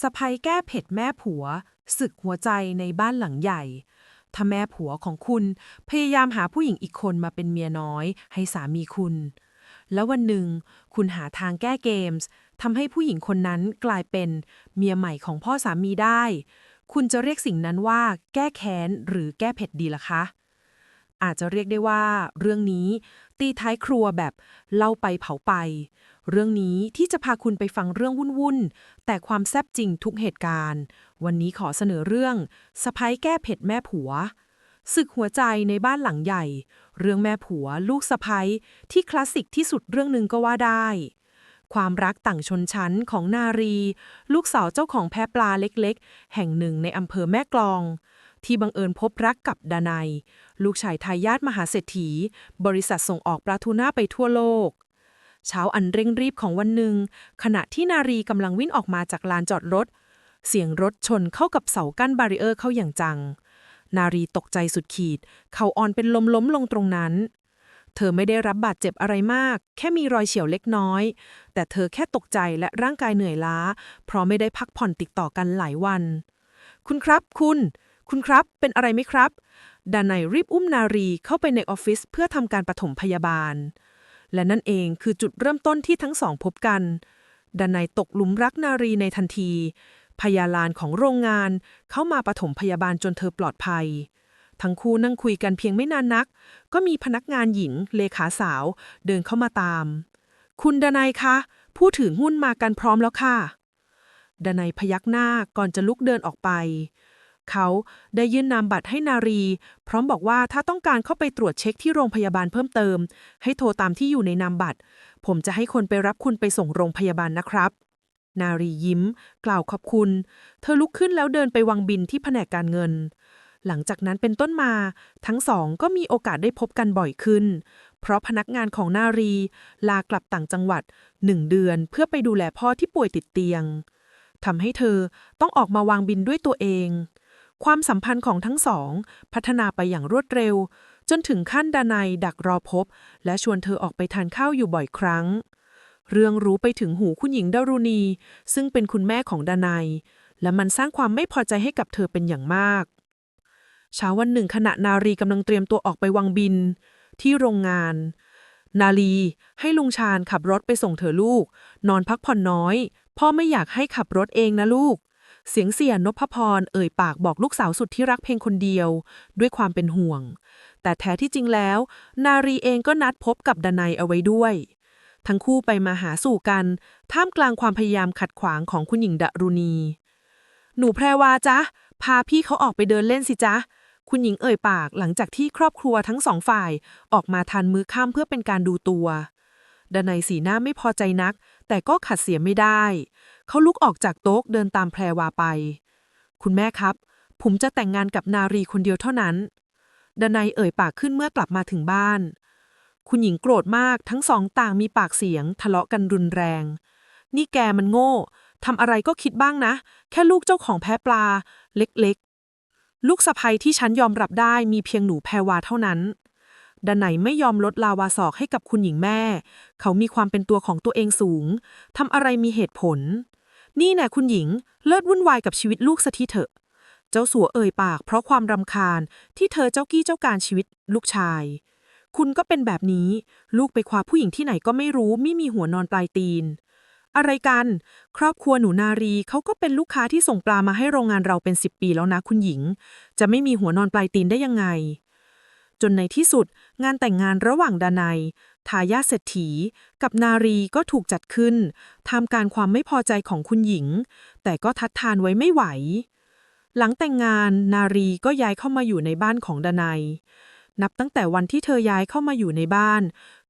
สะพ้ยแก้เผ็ดแม่ผัวศึกหัวใจในบ้านหลังใหญ่ ถ้าแม่ผัวของคุณพยายามหาผู้หญิงอีกคนมาเป็นเมียน้อย ให้สามีคุณ แล้ววันหนึ่งคุณหาทางแก้เกมส์ทำให้ผู้หญิงคนนั้นกลายเป็นเมียใหม่ของพ่อสามีได้ คุณจะเรียกสิ่งนั้นว่า แก้แค้นหรือแก้เผ็ดดีล่ะคะ อาจจะเรียกได้ว่า เรื่องนี้ตีท้ายครัวแบบเล่าไปเผาไป เรื่องนี้ที่จะพาคุณไปฟังเรื่องวุ่นๆ แต่ความแซ่บจริงทุกเหตุการณ์ วันนี้ขอเสนอเรื่องสะพ้ยแก้เผ็ดแม่ผัวศึกหัวใจในบ้านหลังใหญ่ เรื่องแม่ผัวลูกสะพ้ยที่คลาสสิกที่สุดเรื่องหนึ่งก็ว่าได้ ความรักต่างชนชั้นของนารี ลูกสาวเจ้าของแพปลาเล็กๆ แห่งหนึ่งในอำเภอแม่กลอง ที่บังเอิญพบรักกับดานัยลูกชายทายาทมหาเศรษฐี บริษัทส่งออกปลาทูน่าไปทั่วโลก เช้าอันเร่งรีบของวันหนึ่ง ขณะที่นารีกำลังวิ่งออกมาจากลานจอดรถ เสียงรถชนเข้ากับเสากั้นบารีเออร์เข้าอย่างจัง นารีตกใจสุดขีด เขาอ่อนเป็นลมล้มลงตรงนั้น เธอไม่ได้รับบาดเจ็บอะไรมาก แค่มีรอยเฉียวเล็กน้อย แต่เธอแค่ตกใจและร่างกายเหนื่อยล้า เพราะไม่ได้พักผ่อนติดต่อกันหลายวัน คุณครับ คุณ คุณครับ เป็นอะไรไหมครับดานายรีบอุ้มนารีเข้าไปในออฟฟิศเพื่อทำการปฐมพยาบาล และนั่นเองคือจุดเริ่มต้นที่ทั้งสองพบกันดานายตกหลุมรักนารีในทันที พยาลานของโรงงานเข้ามาปฐมพยาบาลจนเธอปลอดภัย ทั้งคู่นั่งคุยกันเพียงไม่นานนัก ก็มีพนักงานหญิงเลขาสาวเดินเข้ามาตาม คุณดนัยคะผู้ถือหุ้นมากันพร้อมแล้วค่ะดนัยพยักหน้าก่อนจะลุกเดินออกไป เขาได้ยื่นนามบัตรให้นารี พร้อมบอกว่าถ้าต้องการเข้าไปตรวจเช็คที่โรงพยาบาลเพิ่มเติม ให้โทรตามที่อยู่ในนามบัตร ผมจะให้คนไปรับคุณไปส่งโรงพยาบาลนะครับ นารียิ้ม กล่าวขอบคุณ เธอลุกขึ้นแล้วเดินไปวางบินที่แผนกการเงิน หลังจากนั้นเป็นต้นมา ทั้งสองก็มีโอกาสได้พบกันบ่อยขึ้น เพราะพนักงานของนารี ลากลับต่างจังหวัดหนึ่งเดือนเพื่อไปดูแลพ่อที่ป่วยติดเตียงทำให้เธอต้องออกมาวางบินด้วยตัวเอง ความสัมพันธ์ของทั้งสอง พัฒนาไปอย่างรวดเร็ว จนถึงขั้นดานัยดักรอพบ และชวนเธอออกไปทานข้าวอยู่บ่อยครั้ง เรื่องรู้ไปถึงหูคุณหญิงดารุณี ซึ่งเป็นคุณแม่ของดานัย และมันสร้างความไม่พอใจให้กับเธอเป็นอย่างมากเช้าวันหนึ่งขณะนารีกำลังเตรียมตัวออกไปวังบิน ที่โรงงาน นาลีให้ลุงชาญขับรถไปส่งเธอลูก นอนพักผ่อนน้อย พ่อไม่อยากให้ขับรถเองนะลูก เสียงเสียนพพร เอ่ยปากบอกลูกสาวสุดที่รักเพียงคนเดียว ด้วยความเป็นห่วง แต่แท้ที่จริงแล้ว นารีเองก็นัดพบกับดนัยเอาไว้ด้วย ทั้งคู่ไปมาหาสู่กัน ท่ามกลางความพยายามขัดขวางของคุณหญิงดรุณี หนูแพรวาจ๊ะ พาพี่เขาออกไปเดินเล่นสิจ๊ะ คุณหญิงเอ่ยปากหลังจากที่ครอบครัวทั้งสองฝ่ายออกมาทานมื้อค่ำเพื่อเป็นการดูตัวดนัยสีหน้าไม่พอใจนัก แต่ก็ขัดเสียไม่ได้ เขาลุกออกจากโต๊ะเดินตามแพรวาไป คุณแม่ครับ ผมจะแต่งงานกับนารีคนเดียวเท่านั้น ดนัยเอ่ยปากขึ้นเมื่อกลับมาถึงบ้าน คุณหญิงโกรธมากทั้งสองต่างมีปากเสียง ทะเลาะกันรุนแรง นี่แกมันโง่ทำอะไรก็คิดบ้างนะ แค่ลูกเจ้าของแพ้ปลา เล็กๆ ลูกสะใภ้ที่ฉันยอมรับได้มีเพียงหนูแพรวาเท่านั้น ดานไหนไม่ยอมลดลาวาศอกให้กับคุณหญิงแม่ เขามีความเป็นตัวของตัวเองสูง ทำอะไรมีเหตุผล นี่แน่คุณหญิง เลิศวุ่นวายกับชีวิตลูกสัทีเถอะ เจ้าสัวเอ่ยปาก เพราะความรำคาญที่เธอเจ้ากี้เจ้าการชีวิตลูกชาย คุณก็เป็นแบบนี้ ลูกไปคว้าผู้หญิงที่ไหนก็ไม่รู้ ไม่มีหัวนอนปลายตีน อะไรกัน ครอบครัวหนูนารีเขาก็เป็นลูกค้าที่ส่งปลามาให้โรงงานเราเป็นสิบปีแล้วนะคุณหญิง จะไม่มีหัวนอนปลายตีนได้ยังไง จนในที่สุดงานแต่งงานระหว่างดานัยทายาเศรษฐี กับนารีก็ถูกจัดขึ้นทำการความไม่พอใจของคุณหญิง แต่ก็ทัดทานไว้ไม่ไหว หลังแต่งงานนารีก็ย้ายเข้ามาอยู่ในบ้านของดานัยนับตั้งแต่วันที่เธอย้ายเข้ามาอยู่ในบ้าน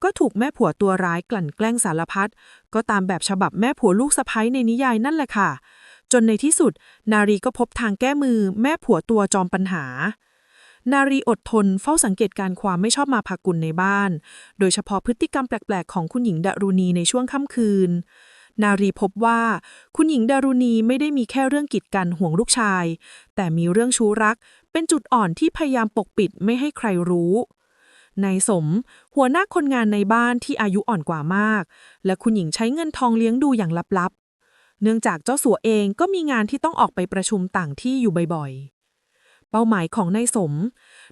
ก็ถูกแม่ผัวตัวร้ายกลั่นแกล้งสารพัดก็ตามแบบฉบับแม่ผัวลูกสะพ้ยในนิยายนั่นแหละค่ะ จนในที่สุด นารีก็พบทางแก้มือแม่ผัวตัวจอมปัญหา นารีอดทนเฝ้าสังเกตการความไม่ชอบมาพากุลในบ้าน โดยเฉพาะพฤติกรรมแปลกๆ ของคุณหญิงดารุณีในช่วงค่ำคืน นารีพบว่าคุณหญิงดารุณีไม่ได้มีแค่เรื่องกีดกันห่วงลูกชาย แต่มีเรื่องชู้รัก เป็นจุดอ่อนที่พยายามปกปิดไม่ให้ใครรู้นายสม หัวหน้าคนงานในบ้านที่อายุอ่อนกว่ามาก และคุณหญิงใช้เงินทองเลี้ยงดูอย่างลับๆ เนื่องจากเจ้าสัวเองก็มีงานที่ต้องออกไปประชุมต่างที่อยู่บ่อยๆ เป้าหมายของนายสม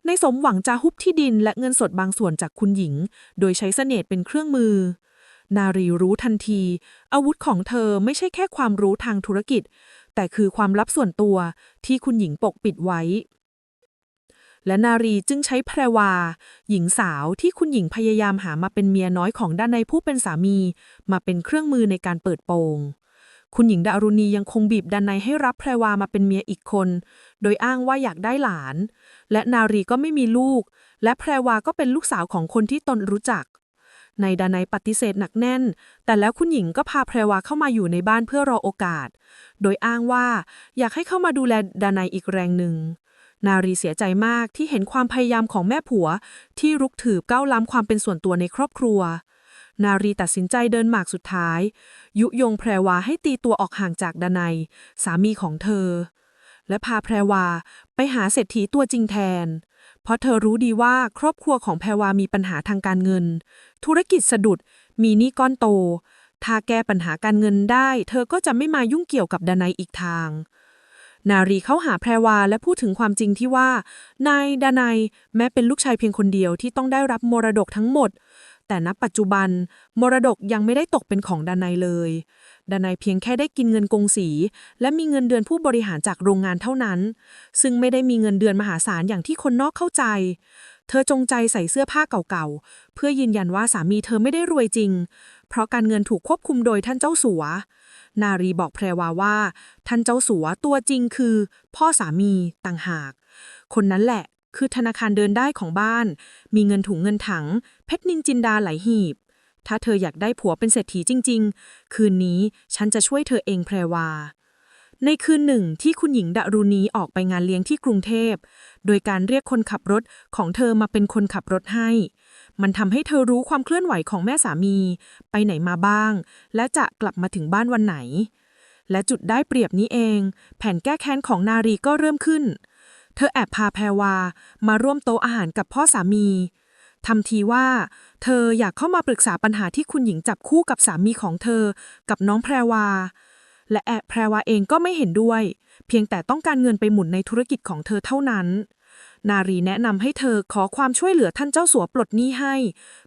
นายสมหวังจะฮุบที่ดินและเงินสดบางส่วนจากคุณหญิง โดยใช้เสน่ห์เป็นเครื่องมือ นารีรู้ทันที อาวุธของเธอไม่ใช่แค่ความรู้ทางธุรกิจ แต่คือความลับส่วนตัวที่คุณหญิงปกปิดไว้ และนารีจึงใช้แพรวา หญิงสาวที่คุณหญิงพยายามหามาเป็นเมียน้อยของด้านในผู้เป็นสามี มาเป็นเครื่องมือในการเปิดโปง คุณหญิงดารุณียังคงบีบดันในให้รับแพรวามาเป็นเมียอีกคน โดยอ้างว่าอยากได้หลาน และนารีก็ไม่มีลูก และแพรวาก็เป็นลูกสาวของคนที่ตนรู้จัก ในดานัยปฏิเสธหนักแน่น แต่แล้วคุณหญิงก็พาแพรวาเข้ามาอยู่ในบ้านเพื่อรอโอกาส โดยอ้างว่าอยากให้เข้ามาดูแลดานัยอีกแรงหนึ่ง นารีเสียใจมากที่เห็นความพยายามของแม่ผัวที่รุกถือก้าวล้ำความเป็นส่วนตัวในครอบครัว นารีตัดสินใจเดินหมากสุดท้าย ยุยงแพรวาให้ตีตัวออกห่างจากดานัย สามีของเธอ และพาแพรวาไปหาเศรษฐีตัวจริงแทน เพราะเธอรู้ดีว่าครอบครัวของแพรวามีปัญหาทางการเงิน ธุรกิจสะดุด มีหนี้ก้อนโต ถ้าแก้ปัญหาการเงินได้ เธอก็จะไม่มายุ่งเกี่ยวกับดานัยอีกทางนารีเข้าหาแพรวาและพูดถึงความจริงที่ว่า นายดานัยแม้เป็นลูกชายเพียงคนเดียวที่ต้องได้รับมรดกทั้งหมด แต่ณปัจจุบัน มรดกยังไม่ได้ตกเป็นของดานัยเลย ดานัยเพียงแค่ได้กินเงินกงสี และมีเงินเดือนผู้บริหารจากโรงงานเท่านั้น ซึ่งไม่ได้มีเงินเดือนมหาศาลอย่างที่คนนอกเข้าใจ เธอจงใจใส่เสื้อผ้าเก่าๆ เพื่อยืนยันว่าสามีเธอไม่ได้รวยจริง เพราะการเงินถูกควบคุมโดยท่านเจ้าสัว นารีบอกแพรวาว่า ท่านเจ้าสัวตัวจริงคือ พ่อสามีต่างหาก คนนั้นแหละ คือธนาคารเดินได้ของบ้าน มีเงินถุงเงินถัง เพชรนินจินดาไหลหีบ ถ้าเธออยากได้ผัวเป็นเศรษฐีจริง ๆ คืนนี้ฉันจะช่วยเธอเองแพรวา ในคืนหนึ่งที่คุณหญิงดารุณีออกไปงานเลี้ยงที่กรุงเทพ โดยการเรียกคนขับรถของเธอมาเป็นคนขับรถให้ มันทำให้เธอรู้ความเคลื่อนไหวของแม่สามี ไปไหนมาบ้าง และจะกลับมาถึงบ้านวันไหนและจุดได้เปรียบนี้เอง แผนแก้แค้นของนารีก็เริ่มขึ้น เธอแอบพาแพรวา มาร่วมโต๊ะอาหารกับพ่อสามีทำทีว่า เธออยากเข้ามาปรึกษาปัญหาที่คุณหญิงจับคู่กับสามีของเธอ กับน้องแพรวา และแอบแพรวาเองก็ไม่เห็นด้วย เพียงแต่ต้องการเงินไปหมุนในธุรกิจของเธอเท่านั้น นารีแนะนำให้เธอขอความช่วยเหลือท่านเจ้าสัวปลดหนี้ให้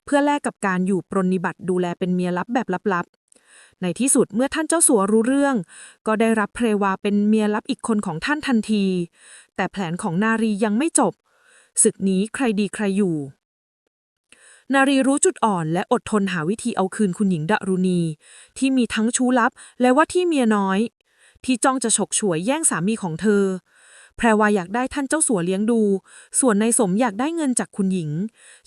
เพื่อแลกกับการอยู่ปรนนิบัติดูแลเป็นเมียลับแบบลับๆ ในที่สุดเมื่อท่านเจ้าสัวรู้เรื่อง ก็ได้รับเพรวาเป็นเมียลับอีกคนของท่านทันที แต่แผนของนารียังไม่จบ ศึกนี้ใครดีใครอยู่ นารีรู้จุดอ่อนและอดทนหาวิธีเอาคืนคุณหญิงดารุณี ที่มีทั้งชู้ลับและว่าที่เมียน้อย ที่จ้องจะฉกฉวยแย่งสามีของเธอ แพรวาอยากได้ท่านเจ้าสัวเลี้ยงดู ส่วนนายสมอยากได้เงินจากคุณหญิง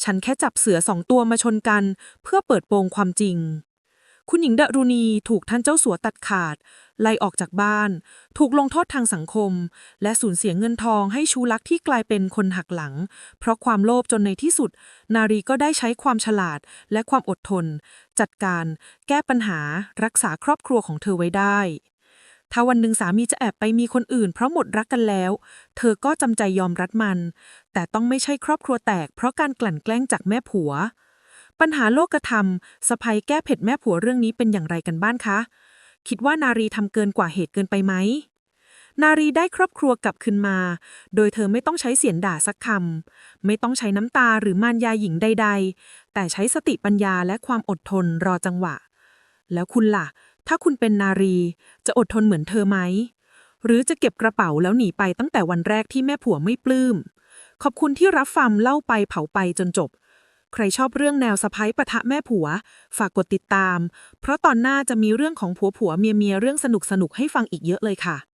ฉันแค่จับเสือสองตัวมาชนกัน เพื่อเปิดโปงความจริงคุณหญิงดารุณีถูกท่านเจ้าสัวตัดขาด ไล่ออกจากบ้าน ถูกลงโทษทางสังคม และสูญเสียเงินทองให้ชูลักที่กลายเป็นคนหักหลัง เพราะความโลภจนในที่สุด นารีก็ได้ใช้ความฉลาดและความอดทน จัดการ แก้ปัญหา รักษาครอบครัวของเธอไว้ได้ถ้าวันหนึ่งสามีจะแอบไปมีคนอื่นเพราะหมดรักกันแล้ว เธอก็จำใจยอมรัดมัน แต่ต้องไม่ใช่ครอบครัวแตกเพราะการกลั่นแกล้งจากแม่ผัว ปัญหาโลกธรรมสะพายแก้เผ็ดแม่ผัวเรื่องนี้เป็นอย่างไรกันบ้างคะ คิดว่านารีทำเกินกว่าเหตุเกินไปไหม นารีได้ครอบครัวกลับคืนมา โดยเธอไม่ต้องใช้เสียงด่าสักคำ ไม่ต้องใช้น้ำตาหรือมารยาหญิงใด ๆ แต่ใช้สติปัญญาและความอดทนรอจังหวะ แล้วคุณล่ะ ถ้าคุณเป็นนารี จะอดทนเหมือนเธอไหม หรือจะเก็บกระเป๋าแล้วหนีไปตั้งแต่วันแรกที่แม่ผัวไม่ปลื้ม ขอบคุณที่รับฟังเล่าไปเผาไปจนจบ ใครชอบเรื่องแนวสะพ้ยปะทะแม่ผัว ฝากกดติดตาม เพราะตอนหน้าจะมีเรื่องของผัวผัวเมียเมียเรื่องสนุกสนุกให้ฟังอีกเยอะเลยค่ะ